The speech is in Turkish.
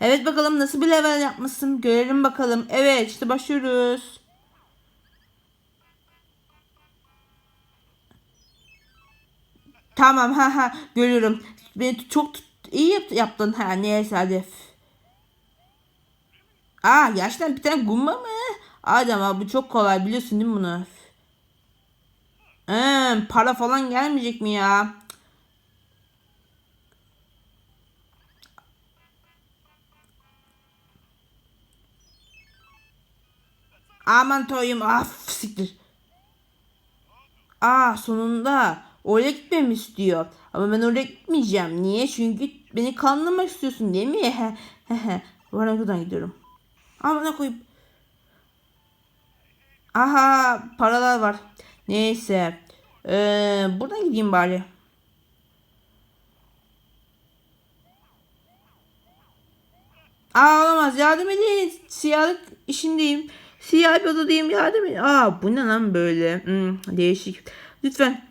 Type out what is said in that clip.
Evet bakalım nasıl bir level yapmışsın. Görelim bakalım. Evet işte başlıyoruz. Tamam ha ha görüyorum. Beni çok iyi yap- yaptın. Ha neyse hadi. Aa gerçekten bir tane gumba mı? Adem abi bu çok kolay biliyorsun değil mi bunu? Hmm, para falan gelmeyecek mi ya? Aman toyum af siktir. Aa sonunda oraya gitmemi istiyor. Ama ben oraya gitmeyeceğim. Niye? Çünkü beni kandırmak istiyorsun değil mi? He he he. Ben buradan gidiyorum. Amına koyayım. Aha paralar var. Neyse. Ee, buradan gideyim bari. Aa olamaz yardım edin. Siyahlık işindeyim. Siyah bir odadayım yardım edin. Aa bu ne lan böyle? Hmm, değişik. Lütfen